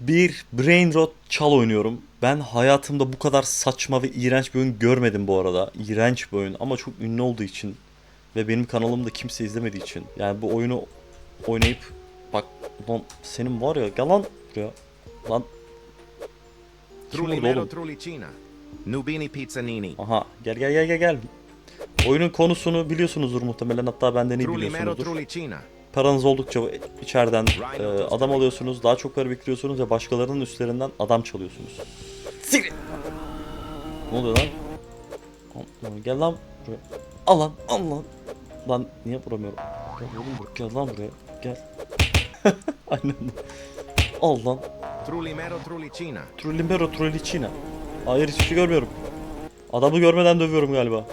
Bir Brain Rot Çal oynuyorum. Ben hayatımda bu kadar saçma ve iğrenç bir oyun görmedim bu arada. İğrenç bir oyun ama çok ünlü olduğu için ve benim kanalımda kimse izlemediği için. Yani bu oyunu oynayıp bak lan senin var ya gel lan buraya. Lan oğlum? Trullicina. Nubini Pizzanini. Aha gel gel gel gel gel. Oyunun konusunu biliyorsunuzdur muhtemelen hatta benden iyi biliyorsunuzdur. Paranız oldukça içeriden e, adam alıyorsunuz, daha çok para biriktiriyorsunuz ve başkalarının üstlerinden adam çalıyorsunuz. Siktir! Ne oluyor lan? Gel lan buraya. Al lan, al lan. Lan niye vuramıyorum? Gel oğlum buraya, gel lan buraya. Gel. Aynen. Al lan. Trullimero Trullicina. Trullimbero Trullicina. Hayır hiçbir şey görmüyorum. Adamı görmeden dövüyorum galiba.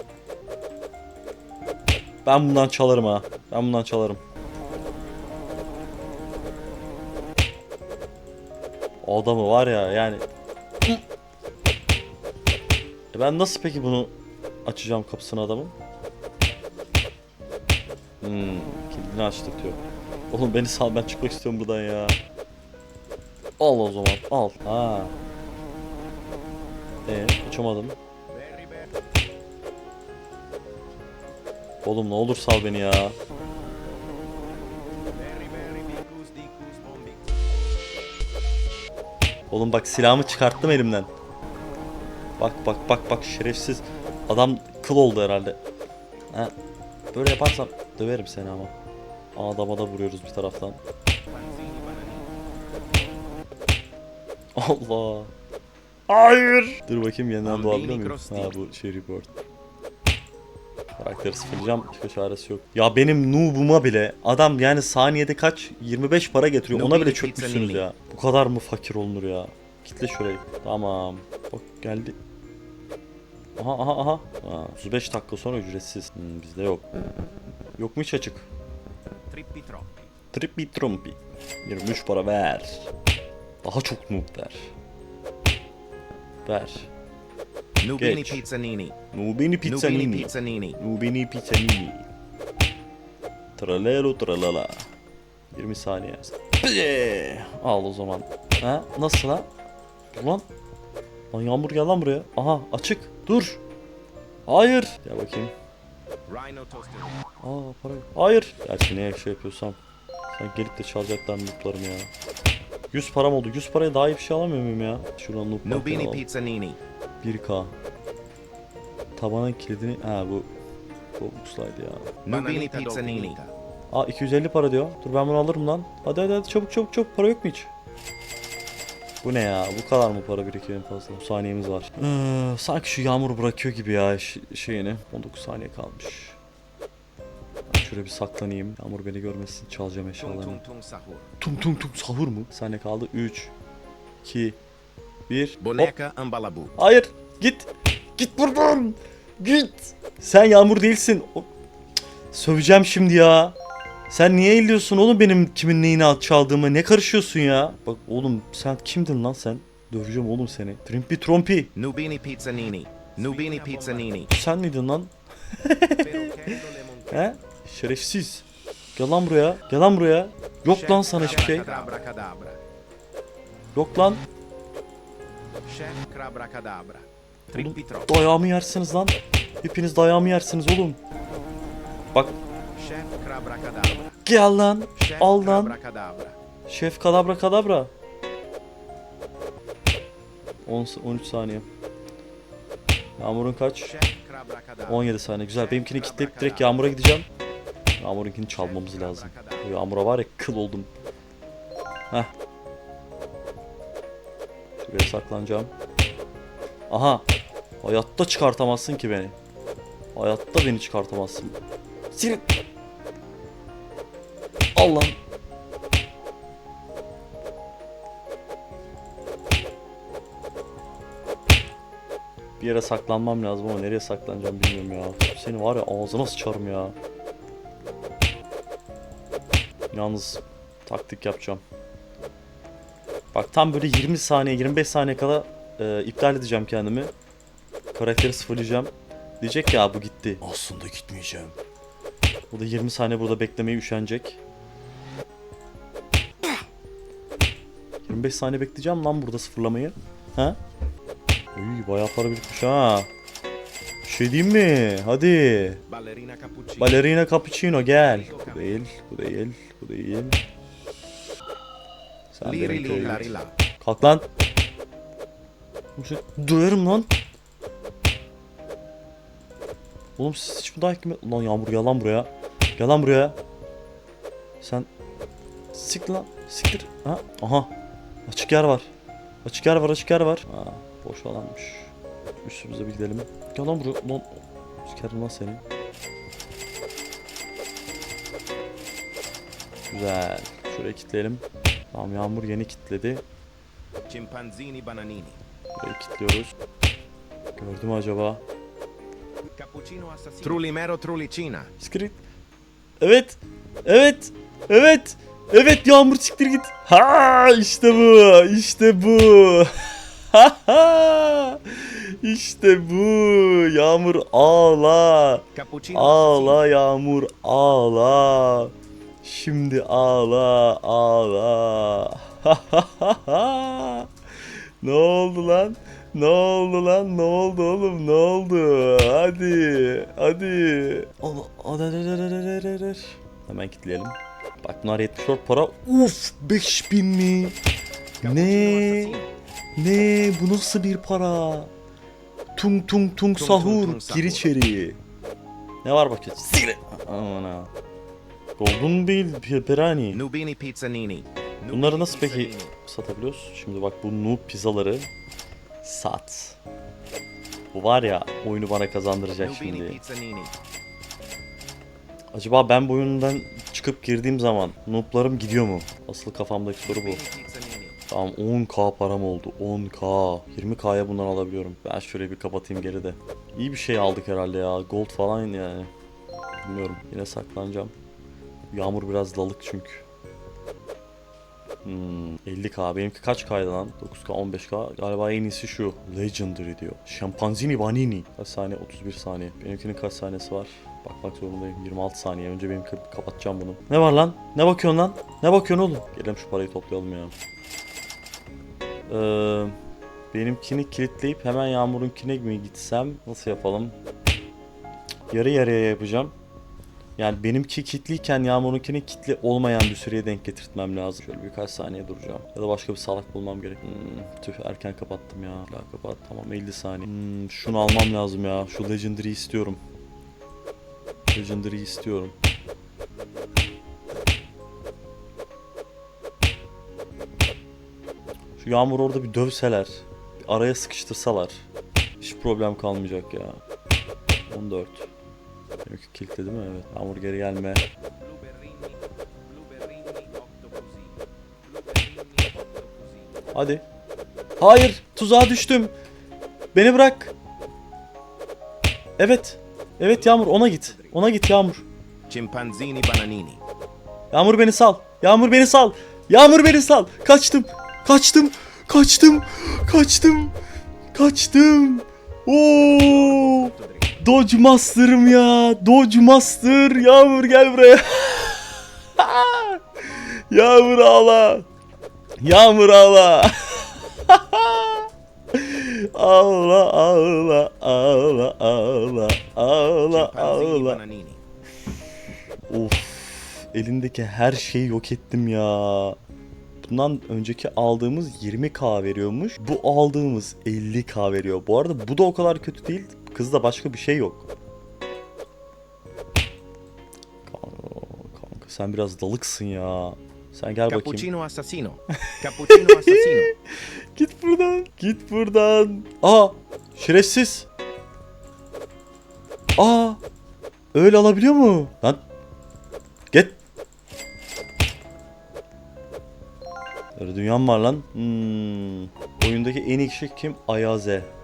Ben bundan çalarım ha. Ben bundan çalarım. Adamı var ya yani. E ben nasıl peki bunu açacağım kapısını adamın? Hmm, kilidini açtık diyor. Oğlum beni sal ben çıkmak istiyorum buradan ya. Al o zaman al. Ha. Ee, açamadım. Oğlum ne olur sal beni ya. Oğlum bak silahımı çıkarttım elimden. Bak bak bak bak şerefsiz. Adam kıl oldu herhalde. Ha. Böyle yaparsam döverim seni ama. Adama da vuruyoruz bir taraftan. Allah. Hayır. Dur bakayım yeniden doğabiliyor muyum? Ha bu şey report. Karakteri sıfırlayacağım. Başka çaresi yok. Ya benim noob'uma bile adam yani saniyede kaç? 25 para getiriyor. Ona bile çökmüşsünüz ya. Bu kadar mı fakir olunur ya? Kitle şurayı. Tamam. Bak geldi. Aha aha aha. Ha, 35 dakika sonra ücretsiz. Hmm, bizde yok. Yok mu hiç açık? Trippi troppi. Trippi trumpi. 23 para ver. Daha çok noob ver. Ver. Nubini Geç. Pizzanini. Nubini Nubini pizzanini. Pizzanini. Nubini pizzanini. Tralelo tralala. 20 saniye. Al o zaman. Ha? Nasıl ha? Dur lan. Yağmur gel lan buraya. Aha açık. Dur. Hayır. Gel bakayım. Aa para yok. Hayır. Gerçi neye şey yapıyorsam. Sen gelip de çalacaklar looplarım ya. 100 param oldu. 100 paraya daha iyi bir şey alamıyor muyum ya? Şuradan loop Nubini. Pizzanini. 1K. Tabanın kilidini... Ha bu... Roblox'laydı ya. Nubini Pizzanini. Aa 250 para diyor. Dur ben bunu alırım lan. Hadi hadi hadi çabuk çabuk çabuk. Para yok mu hiç? Bu ne ya? Bu kadar mı para birikiyor en fazla? Bu saniyemiz var. Ee, sanki şu yağmur bırakıyor gibi ya ş- şeyini. 19 saniye kalmış. Ben şöyle bir saklanayım. Yağmur beni görmesin. Çalacağım eşyalarını. tung tung sahur. Tum tum tum sahur mu? Saniye kaldı. 3 2 1 Hop. Boneca Ambalabu. Hayır. Git. Git buradan. Git. Sen Yağmur değilsin. O- Söveceğim şimdi ya. Sen niye eğiliyorsun oğlum benim kimin neyini çaldığımı? Ne karışıyorsun ya? Bak oğlum sen kimdin lan sen? Döveceğim oğlum seni. Trimpi trompi. Nubini Pizzanini. Nubini Pizzanini. Sen miydin lan? He? Şerefsiz. Gel lan buraya. Gel lan buraya. Yok lan sana hiçbir şey. Yok lan. Oğlum, Trippi troppi. dayağımı yersiniz lan. Hepiniz dayağımı yersiniz oğlum. Bak Chef Crabrakadabra. gel lan. Chef Al lan. Crabrakadabra. Şef kadabra kadabra. 10 13 saniye. Yağmur'un kaç? Chef Crabrakadabra. 17 saniye. Güzel. Benimkini kilitleyip direkt Yağmur'a gideceğim. Yağmur'unkini çalmamız lazım. Bu Yağmur'a var ya kıl oldum. Heh. Şuraya saklanacağım. Aha. Hayatta çıkartamazsın ki beni. Hayatta beni çıkartamazsın. Senin... Allah'ım. Bir yere saklanmam lazım ama nereye saklanacağım bilmiyorum ya. Seni var ya ağzına sıçarım ya. Yalnız taktik yapacağım. Bak tam böyle 20 saniye 25 saniye kala e, iptal edeceğim kendimi. Karakteri sıfırlayacağım. Diyecek ya bu gitti. Aslında gitmeyeceğim. Bu da 20 saniye burada beklemeye üşenecek. 25 15 saniye bekleyeceğim lan burada sıfırlamayı. Ha? Uy bayağı para birikmiş ha. Bir şey diyeyim mi? Hadi. Ballerina cappuccino. Ballerina cappuccino gel. Bu değil, bu değil, bu değil. Sen Liri benim la. Kalk lan. Döverim lan. Oğlum siz hiç mi dayak gibi? Lan Yağmur gel lan buraya. Gel lan buraya. Sen Sik lan. Siktir. Ha? Aha. Açık yer var. Açık yer var, açık yer var. Ha, boş alanmış. Üstümüze bir gidelim. Gel lan buraya. Lan. Sikerim lan seni. Güzel. Şuraya kilitleyelim. Tamam Yağmur yeni kilitledi. Chimpanzini bananini. Burayı kilitliyoruz. Gördü mü acaba? Cappuccino assassino. Trulimero trulicina. Skrit. Evet. Evet. Evet. Evet Yağmur siktir git. Ha işte bu. İşte bu. Ha ha. İşte bu. Yağmur ağla. Ağla Yağmur ağla. Şimdi ağla ağla. ne oldu lan? Ne oldu lan? Ne oldu oğlum? Ne oldu? Hadi. Hadi. Allah. Hadi, hadi, hadi, hadi, hadi, hadi. Hemen kilitleyelim. Bak bunlar 74 para. Uf 5000 mi? Ne? Ne? Bu nasıl bir para? Tung tung tung sahur. Gir içeri. Ne var bakayım? Aman ha. Golden Bill Pepperoni. Nubini pizzanini. Bunları nasıl peki satabiliyoruz? Şimdi bak bu noob pizzaları sat. Bu var ya oyunu bana kazandıracak şimdi. Acaba ben bu oyundan çıkıp girdiğim zaman nooblarım gidiyor mu? Asıl kafamdaki soru bu. Tamam 10k param oldu. 10k. 20k'ya bundan alabiliyorum. Ben şöyle bir kapatayım geride. İyi bir şey aldık herhalde ya. Gold falan yani. Bilmiyorum. Yine saklanacağım. Yağmur biraz dalık çünkü. Hmm, 50k. Benimki kaç kaydı lan? 9k, 15k. Galiba en iyisi şu. Legendary diyor. Şampanzini Vanini. Kaç saniye? 31 saniye. Benimkinin kaç saniyesi var? Bakmak zorundayım. 26 saniye. Önce benim kap- kapatacağım bunu. Ne var lan? Ne bakıyorsun lan? Ne bakıyorsun oğlum? Gelelim şu parayı toplayalım ya. Ee, benimkini kilitleyip hemen Yağmur'unkine mi gitsem? Nasıl yapalım? Yarı yarıya yapacağım. Yani benimki kilitliyken Yağmur'unkini kilitli olmayan bir süreye denk getirtmem lazım. Şöyle birkaç saniye duracağım. Ya da başka bir salak bulmam gerek. Hmm, tüh erken kapattım ya. La kapat tamam 50 saniye. Hmm, şunu almam lazım ya. Şu Legendary istiyorum. Legendary istiyorum. Şu Yağmur orada bir dövseler. Bir araya sıkıştırsalar. Hiç problem kalmayacak ya. 14. Benimki kilitli değil mi? Evet. Yağmur geri gelme. Hadi. Hayır. Tuzağa düştüm. Beni bırak. Evet. Evet Yağmur ona git. Ona git Yağmur. Chimpanzini bananini. Yağmur beni sal. Yağmur beni sal. Yağmur beni sal. Kaçtım. Kaçtım. Kaçtım. Kaçtım. Kaçtım. Oo! Dodge Master'ım ya. Dodge Master. Yağmur gel buraya. Yağmur ağla. Yağmur ağla. ağla ağla ağla ağla ağla ağla. Of elindeki her şeyi yok ettim ya. Bundan önceki aldığımız 20k veriyormuş. Bu aldığımız 50k veriyor. Bu arada bu da o kadar kötü değil. Kızda başka bir şey yok. Kanka, kanka sen biraz dalıksın ya. Sen gel bakayım. Cappuccino assassino. Cappuccino assassino. Git buradan. Git buradan. Aa şerefsiz. Aa öyle alabiliyor mu? Lan git. Öyle dünyam var lan. Hmm. Oyundaki en iyi kişi kim? Ayaze.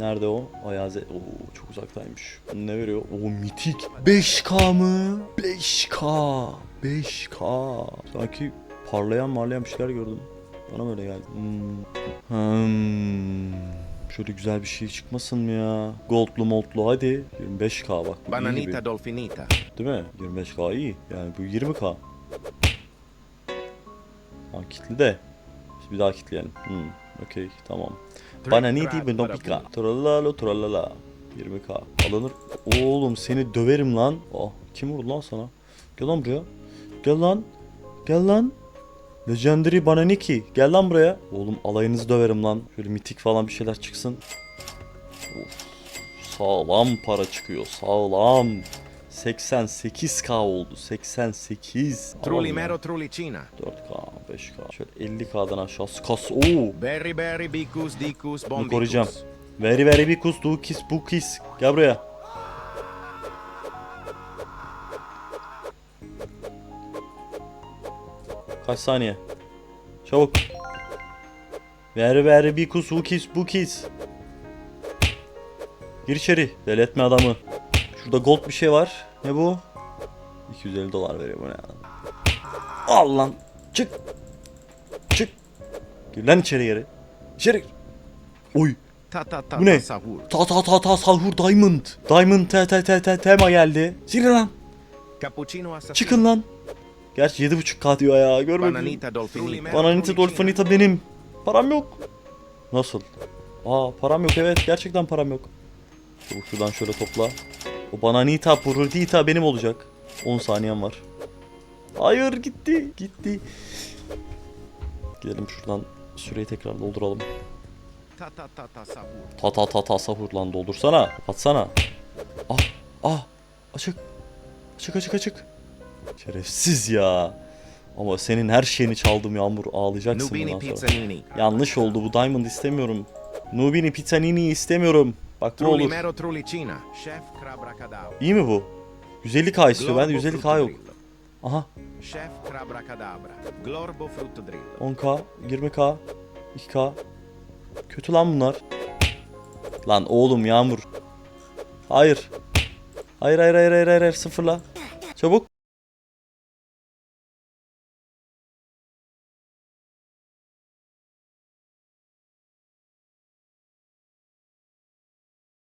Nerede o? Ayaze. Oo çok uzaktaymış. Ne veriyor? Oo mitik. 5K mı? 5K. 5K. Sanki parlayan marlayan bir şeyler gördüm. Bana böyle geldi. Hmm. Hmm. Şöyle güzel bir şey çıkmasın mı ya? Goldlu moltlu hadi. 25k bak. bu iyi. Bananita dolfinita. Değil mi? 25k iyi. Yani bu 20k. Ha kitli de. Bir daha kilitleyelim. Hmm. Okey tamam. Bana ne diyeyim nopika. punto. Tralala tralala. 20k. Alınır. Oğlum seni döverim lan. Oh, kim vurdu lan sana? Gel lan buraya. Gel lan. Gel lan. Legendary bana ne ki? Gel lan buraya. Oğlum alayınızı döverim lan. Şöyle mitik falan bir şeyler çıksın. Of. Sağlam para çıkıyor. Sağlam. 88k oldu. 88. Aman Trulli mero trullicina. 4k, 5k. Şöyle 50k'dan aşağısı kas. Oo. Berry berry bicus dicus Bunu bombicus. koruyacağım. Very very bikus dukis bukis. Gel buraya. Kaç saniye? Çabuk. Very very bikus bukis bukis. Gir içeri. Deli etme adamı. Şurada gold bir şey var. Ne bu? 250 dolar veriyor bu ne? Al lan. Çık. Gir lan içeri geri. İçeri gir. Oy. Ta ta ta Bu ne? ta sahur. Ta ta ta ta sahur diamond. Diamond te te te te tema geldi. Siri lan. Cappuccino assassino. Çıkın lan. Gerçi 7.5k diyor ya görmedim. Bananita dolfinita. Bananita dolfinita benim. Param yok. Nasıl? Aa param yok evet gerçekten param yok. Çabuk şuradan şöyle topla. O bananita pururdita benim olacak. 10 saniyem var. Hayır gitti gitti. Gidelim şuradan süreyi tekrar dolduralım. Ta ta ta ta sahur. Ta ta ta ta sahur lan doldursana. Atsana. Ah ah açık. Açık açık açık. Şerefsiz ya. Ama senin her şeyini çaldım Yağmur ağlayacaksın Nubini bundan sonra. pizzanini. Yanlış oldu bu diamond istemiyorum. Nubini pizzanini istemiyorum. Bak ne olur. İyi mi bu? 150k istiyor. Ben de Glorbo 150k yok. Aha Crabra cadabra. Glorbo frutto drillo. 10k, 20k, 2k. Kötü lan bunlar. Lan oğlum Yağmur. Hayır hayır hayır hayır hayır, hayır. sıfırla. Çabuk.